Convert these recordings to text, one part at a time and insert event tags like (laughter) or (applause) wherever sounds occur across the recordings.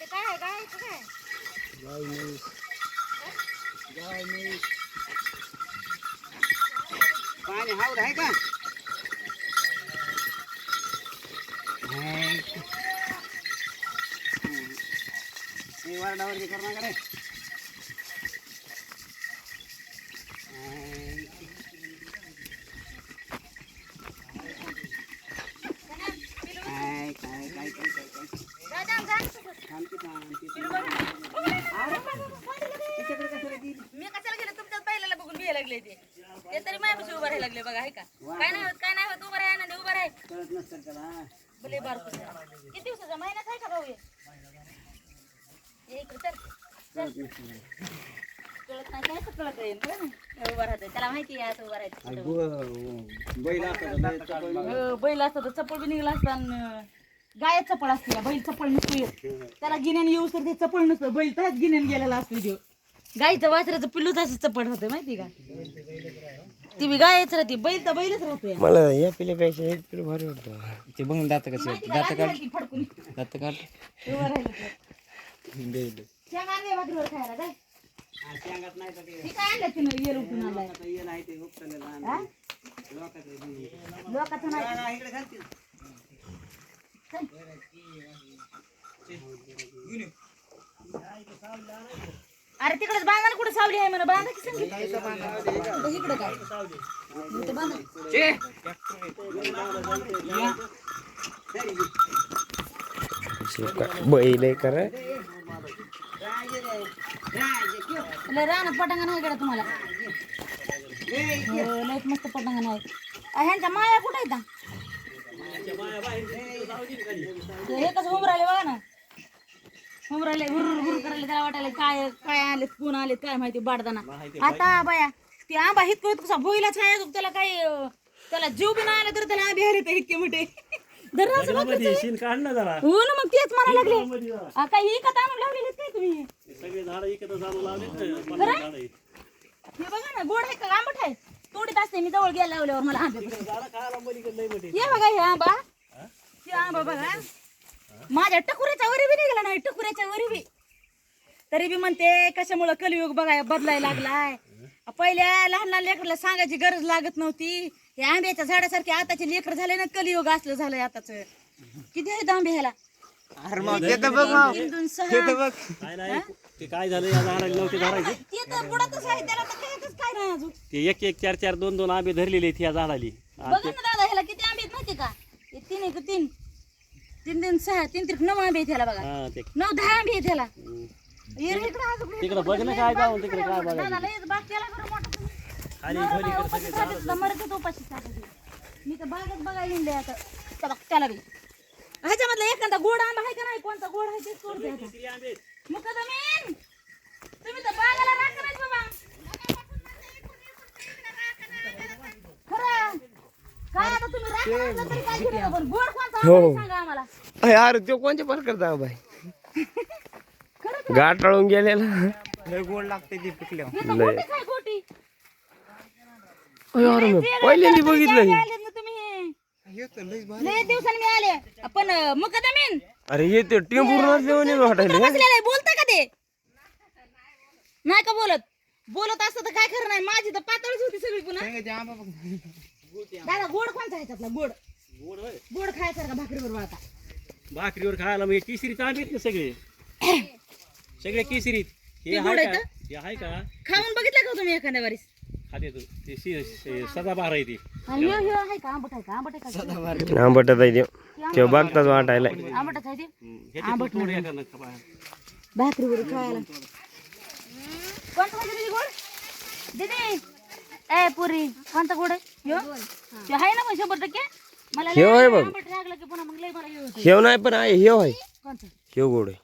ते काय आहे गायचं काय गाय म्हैस गाय म्हैस पाणी हावड आहे का नाही. हम्म. हे वरडावरती करू नका रे नाही. काय काय काय काय काय काय जा, जा, जा. शांती शांती पिलू बघा. त्याच्याकडे कशाला गेली मी कशाला गेले तुमच्याच पहिल्याला बघून बिया लागले ते ते तरी माझ्यापाशी उभं राहायला लागले बघा आहे का काय नाही होत होत उभं राहा ना उभं राहा. कळत नसतं त्याला भले बार किती दिवसाचा महिन्यात आहे का भाऊ हे? हे इकडे चल. कळत नसतं कळत नाही काय असं कळत आहे बरं ना? उभं राहतोय. त्याला माहिती आहे असं उभं राहायचं. आणि गो- बैल असतं तर लय चपळ मग. अं, बैल असतं तर चपळ बी निघला असता आणि गाय चपळ असते या, बैल चपळ नसतो. येत त्याला गिन्यान येऊ तर ते चपळ नसतं बैल तसाच गिन्यान गेलेला असतो तो. गाईचं वासराचं पिल्लू तसं चपळ राहतं माहिती का? ती बी गायच राहते बैल तर बैलच राहतोय मला या पिल्यापेक्षा हे पिलं भारी वाटतं. ते बघून दात कसे फडकून. दात काढ. उभं राहिलं तर. शेंगा आणले भाकरीवर खायला काय हा, शेंगात नाही तर ते ती काय आणलं तिनं? येल उठून आणलाय. आता येल आहे ते उपटलेलं आणि हा? लोकांचं अरे तिकडेच बांधा कुठे सावली आहे म्हणा? बांधा की इकडे काय. इथं बांधा. बैल आहे करा लय रानात पटांगण आहे इकडे तुम्हाला. हो, लय मस्त पटांगण आहे. अ, ह्यांच्या माया कुठे आहेत? ते हे कसं उमराले बघा ना. उमराले हुर हुर करायला त्याला वाटायला काय काय आले कोण आले काय माहिती बाडदाना आता बाया ते आंबा हित कळत कसा भोईलाच काय त्याला अं, त्याला जीव बी नाही आला तर त्याला आंबे आले तर इतके मोठे. धरणाचं जरा. हो ना मग तेच म्हणा लागले. आ, काय इकत आणून लावलेले काय तुम्ही? सगळे झाड इकडे लावले? हे बघा ना गोड आहे का? आंबट आहे. तोडीत असते मी जवळ गेला लावल्यावर मला आंबे. हे बघा हे आंबा. हे आंबा बघा. माझ्या टकुऱ्याच्या वरी बी निघाला नाही टकुऱ्याच्या वरी बी तरी बी म्हणते कशामुळं कलियुग बघा बदलायला लागलाय. पहिल्या लहान लहान लेकरला सांगायची गरज लागत नव्हती. हे आंब्याच्या झाडासारखे आताचे लेकर झाले ना कलियुग असलं झालंय आताच. किती आहेत आंबे ह्याला? तीन, दोन, सहा. काय नाही ते काय झालं या झाडाला नव्हते धरायचे. ते तर बुडातच आहे त्याला तर कळतच काय नाही अजून. ते एक एक चार चार दोन दोन आंबे धरलेले आहेत या झाडाली. बघा ना दादा ह्याला किती आंबे आहेत माहिती का? हे तीन एक तीन. तीन तीन सहा तीन त्रिक नऊ आंबे आहेत ह्याला बघा. हा ते. नऊ दहा आंबे इकडं. तिकडं बघ ना काय जाऊन तिकडे काय बघायचं. खाली. मी तर बागच बघायला हिंडले आता. त्याला बी. ह्याच्यामधला एखादा गोड आंबा आहे का नाही? कोणता गोड आहे तेच. मुकदमीन! तुम्ही तर बागाला राखा नाही बाबा खरं काय आता तुम्ही राखा म्हणलं तरी काय केलं पण गोड कोणता आंबा आहे सांगा आम्हाला. अरे अरे तो कोणत्या प्रकारचा बाई? खरं गाठाळून गेलेला. लय गोड लागते ते पिकल्यावर हे तर गोटी काय गोटी. अरे अरे मी पहिल्यांदा बघितलं हे. आले ना तुम्ही लय दिवसांनी मी आले. पण मुकदमीन. अरे हे ते टेंबूर जेवण वाटायले. बसलेलं आहे? बोलता का ते? नाही का बोलत? बोलत असतं तर काय खरं नाही. माझी तर पातळच होती सगळी पुन्हा. दादा गोड कोणता आहे त्यातला? गोड. गोड होय. गोड खायचं का भाकरीवर आता? भाकरीवर खायला मग केसरीत आहेत ना सगळे? (coughs) सगळे केसरीत. हे ते आहे गोड का? हे आहे का? खाऊन बघितलं का तुम्ही एखाद्या वारीस खाते तू. ते शी- शी- सदाबहार आहे ते. आणि ह्यो ह्यो आहे का? आंबट आहे का? आंबट आहे का? आंबटत आहे ते. ते बघताच वाटायला. आंबटच आहे ते? ह्याचे तू थोडे एखादं खा. भाकरीवर खायला. कोणता गोड? दीदी ए पुरी कोणता गोड आहे ह्यो ते आहे ना पण शंभर टक्के. मला ह्यो आहे लय बघ. आंबट लागलं की पुन्हा मग लय मला हे होतं. हेव नाही पण आहे हेव आहे कोणतं? हेव गोड आहे.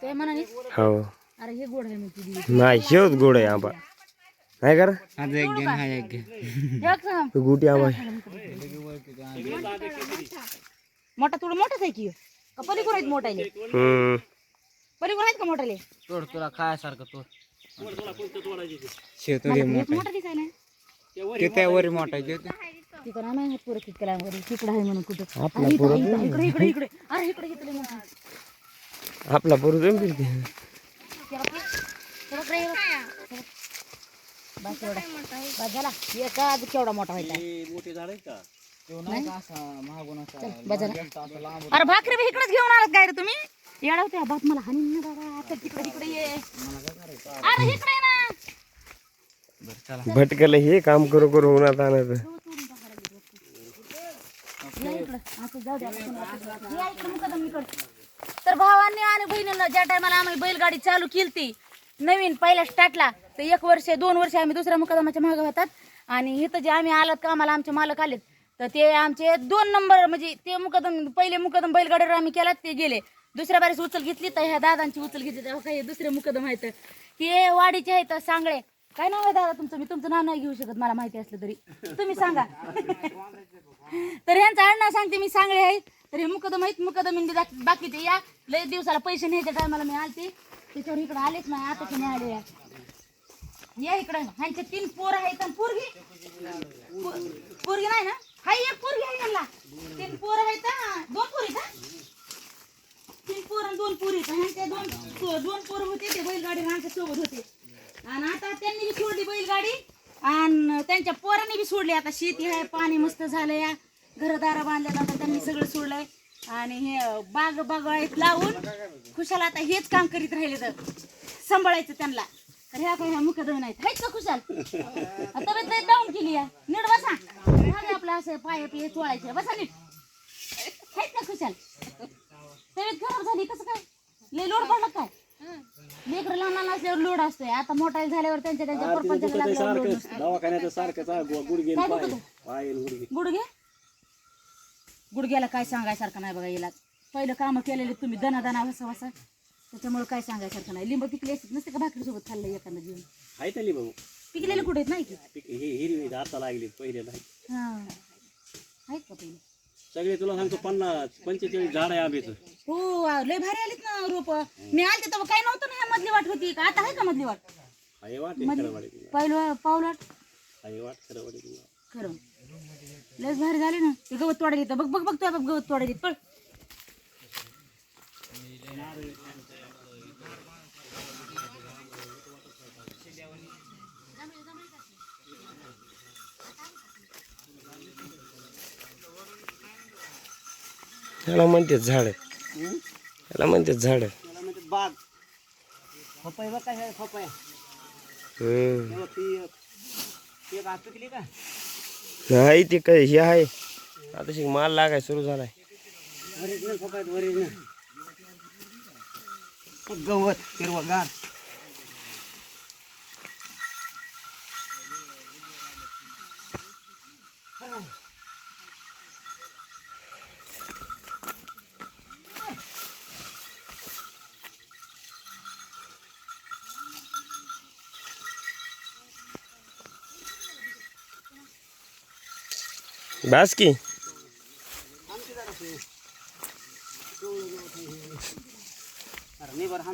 ते म्हणाली. हो. अरे हे गोड आहे मग तुझी. नाही हेवच गोड आहे आंबा. नाही करा आज एक हा गुटी आंबा आहे. मोठा थोडं मोठाच आहे की ह्यो. का पलीकडून आहेत मोठाले हम्म. आहेत का मोठाले? तोड तुला खायसारखं तोड. मला एक मोठा दिसायला. ते त्यावर मोठायचे पुरं वर तिकडं आहे म्हणून कुठं. आपला अरे पुरं इथं, इथं, इकडे इकडे इकडे. अरे इकडे इकडे मोठा आपला पोरू जाऊन फिरते बस एवढा. बस झाला. एक आज केवढा मोठा व्हायचा हे मोठे झाड आहेत का अरे भाकरी बी इकडेच घेऊन आलात काय रे तुम्ही? होत्या. बात मला हानी ना बाबा आता तिकडे तिकडे ये. अरे इकडे ना. भटकलं हे काम करू करू उन्हात आणायचं. तर भावांनी आणि बहिणीनं ज्या टायमाला आम्ही बैलगाडी चालू केली नवीन पहिल्या स्टार्टला तर एक वर्ष दोन वर्ष आम्ही दुसऱ्या मुकादमाच्या मागे होतात. आणि इथं जे आम्ही आलात कामाला आमचे मालक आलेत तर ते आमचे दोन नंबर म्हणजे ते मुकदम पहिले मुकदम बैलगाडीवर आम्ही केलात ते गेले. दुसऱ्या बारीस उचल घेतली तर ह्या दादांची उचल घेतली तेव्हा काही दुसरे मुकदम आहेत. हे वाडीचे आहेत सांगळे. काय नाव आहे दादा तुमचं? मी तुमचं नाव नाही घेऊ शकत मला माहिती असलं तरी. तुम्ही सांगा. तर ह्यांचं आडनाव सांगते मी सांगले आहे. तर हे मुकदम आहेत मुकदम बाकीचे या. लय दिवसाला पैसे न्यायच्या टायमाला मी आलते. त्याच्यावर इकडे आलेच नाही आता की नाही आले या. या इकडं. ह्यांचे तीन पोर आहेत आणि पोरगी? पोरगी नाही ना? हाय एक पोरगी आहे यांना. तीन पोर आहेत दोन पोरी का तीन पोर आणि दोन पोरी ह्यांचे दोन दोन पोर होते ते बैलगाडी आमच्यासोबत होते. गाडी आणि त्यांच्या पोरांनी बी सोडली. आता शेती आहे पाणी मस्त झालं या घरदारा बांधल्यात आता त्यांनी सगळं सोडलंय. आणि हे बाग बागायत लावून खुशाल आता हेच काम करीत राहिले तर. सांभाळायचं त्यांना. तर ह्या काही ह्या मुकदम नाहीत आहेत का खुशाल? तब्येत लय डाऊन केली आहे नीट बसा. आपलं असं पाय पिय चोळायचे. बसा नीट. आहेत का खुशाल? तब्येत खराब झाली. कसं काय? लय लोड पडलं काय? लेकर लहान असल्यावर लोड असतोय. आता मोठा झाल्यावर त्यांच्या त्यांच्या लागल्यावर लोड सारखं दवाखान्यात सारखं चा- गु- गुडघे काय पाय दुखतं? पाय गुडघे. गुडघे? गुडघ्याला काय सांगायसारखं नाही बघा याला पहिलं कामं केलेले तुम्ही दना दना वसा वसा त्याच्यामुळे काय सांगायसारखं नाही. लिंब पिकले असतात नसते का भाकरी सोबत खाल्लं एखादं जेवण? आहे त्याली भाऊ पिकलेले कुठे आहेत नाही की पिक- हे हिरवी आता लागली पहिले नाही. हा. आहेत का पहिले? सगळे तुला सांगतो पन्नास पंचेचाळीस झाड आहे आंब्याचं. हो लय भारी आलीत ना रोप. मी आलते तेव्हा काय नव्हतं ना ह्या मधली वाट होती का? आता आहे का मधली वाट? वाट आहे खरं वाटे पाऊल पाऊल वाट? आहे वाट खरं वाटे खरं. लयच भारी झाले ना. ते गवत तोडायला येतं. बघ बघ बघ तुझ्या बाप गवत तोडायला येत. पळ. त्याला म्हणते झाड. त्याला म्हणते झाड. बाग पपई बघ काय नाही ते काय हे आहे. आता शिक माल लागाय सुरू झालाय. गवत हिरवं गार बास की अरे मी बरं ना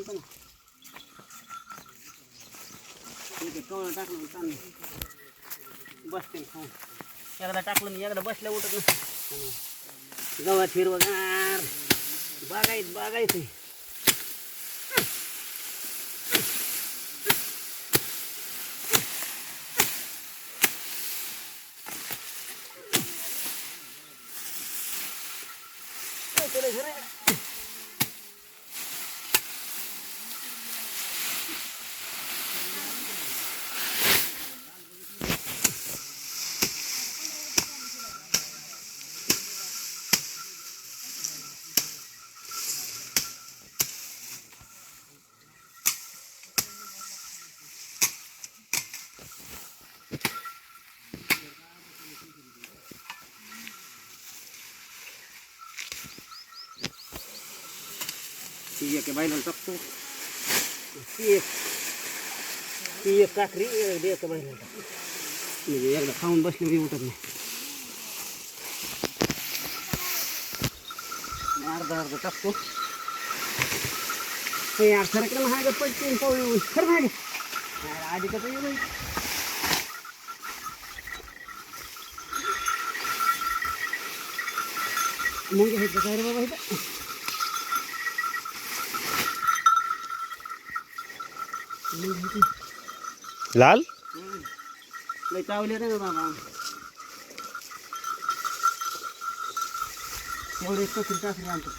टाकलं बसते खाऊ एकदा टाकलं मी एकदा बसल्या उठत नाही गवत हिरवं बागायत बागायत ती एक बैलाला टाकतो ती एक ती एक काकरी दे एका बैलाला टाकतो म्हणजे एकदा खाऊन बसली मी उठत नाही अर्धा अर्धा टाकतो हे यार सरकलं महाग पडते पाहू खरं महाग आधी कसं येऊ बाई मग हे काय रे बाबा इथं लाल लय चावले रे बाबा एवढे कचरी टाकली आणतो